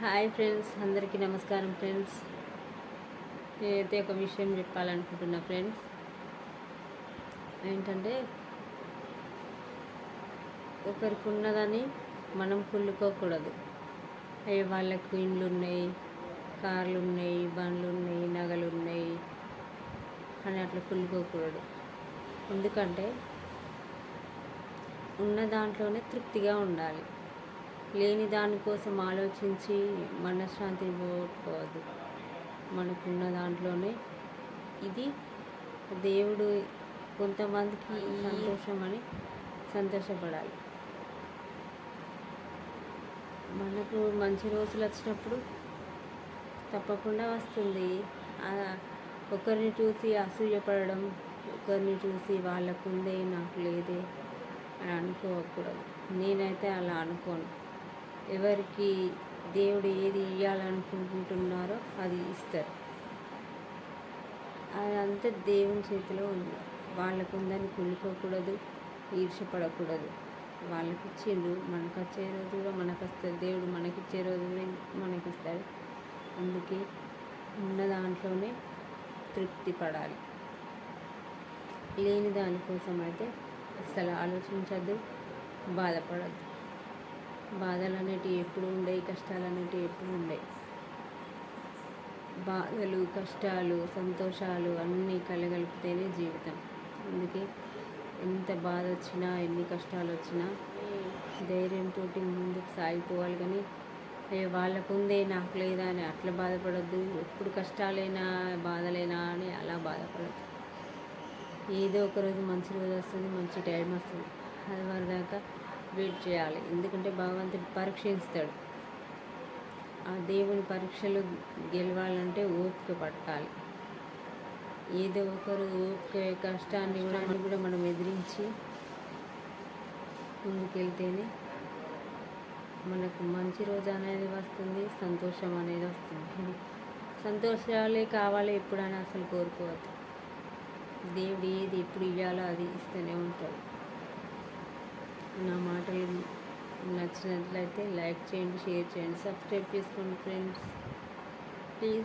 Hi friends అందరికీ నమస్కారం friends. నేనైతే ఒక విషయం చెప్పాలనుకుంటున్నా ఫ్రెండ్స్ ఏంటంటే ఒకరికి ఉన్నదని మనం కుళ్ళుకోకూడదు. అయ్యే వాళ్ళకు ఇండ్లు ఉన్నాయి కార్లు ఉన్నాయి బండ్లు ఉన్నాయి నగలు ఉన్నాయి అని అట్లా కుళ్ళుకోకూడదు. ఎందుకంటే ఉన్న దాంట్లోనే తృప్తిగా ఉండాలి. లేని దానికోసం ఆలోచించి మనశ్శాంతిని పోగొట్టుకోవద్దు మనకున్న దాంట్లోనే ఇది దేవుడు కొంతమందికి సంతోషం అని సంతోషపడాలి. మనకు మంచి రోజులు వచ్చినప్పుడు తప్పకుండా వస్తుంది. ఒకరిని చూసి అసూయపడడం ఒకరిని చూసి వాళ్ళకుందే నాకు లేదే అని అనుకోకూడదు. నేనైతే అలా అనుకోను. ఎవరికి దేవుడు ఏది ఇవ్వాలనుకుంటున్నారో అది ఇస్తారు. అదంతా దేవుని చేతిలో ఉంది. వాళ్ళకు ఉందని కుళ్ళుకోకూడదు ఈర్షపడకూడదు వాళ్ళకి ఇచ్చిండు మనకు వచ్చే రోజు కూడా మనకు వస్తుంది దేవుడు మనకి ఇచ్చే రోజు మనకి ఇస్తాడు అందుకే ఉన్న దాంట్లోనే తృప్తి పడాలి. లేని దానికోసం అయితే అసలు ఆలోచించద్దు బాధపడద్దు. బాధలు అనేటివి ఎప్పుడు ఉండేవి కష్టాలు అనేటివి ఎప్పుడు ఉండేవి. బాధలు కష్టాలు సంతోషాలు అన్నీ కలగలిపితేనే జీవితం. అందుకే ఎంత బాధ వచ్చినా ఎన్ని కష్టాలు వచ్చినా ధైర్యంతో ముందుకు సాగిపోవాలి కానీ అయ్యో వాళ్ళకు ఉందే నాకు లేదా అని అట్లా బాధపడద్దు. ఎప్పుడు కష్టాలైనా బాధలైనా అని అలా బాధపడద్దు. ఏదో ఒక రోజు మంచి రోజు వస్తుంది మంచి టైం వస్తుంది. అది వరకు దాకా వెయిట్ చేయాలి. ఎందుకంటే భగవంతుడు పరీక్షిస్తాడు. ఆ దేవుని పరీక్షలు గెలవాలంటే ఓపిక పట్టాలి. ఏదో ఒకరు ఓపిక కష్టాన్ని కూడా కూడా మనం ఎదిరించి ముందుకెళ్తేనే మనకు మంచి రోజు అనేది వస్తుంది సంతోషం అనేది వస్తుంది. సంతోషాలే కావాలి ఎప్పుడైనా అసలు కోరుకోవద్దు. దేవుడు ఏది ఎప్పుడు ఇవ్వాలో అది ఇస్తూనే ఉంటాడు. నా మాటలు నచ్చినట్లయితే లైక్ చేయండి షేర్ చేయండి సబ్స్క్రైబ్ చేసుకోండి ఫ్రెండ్స్. ప్లీజ్.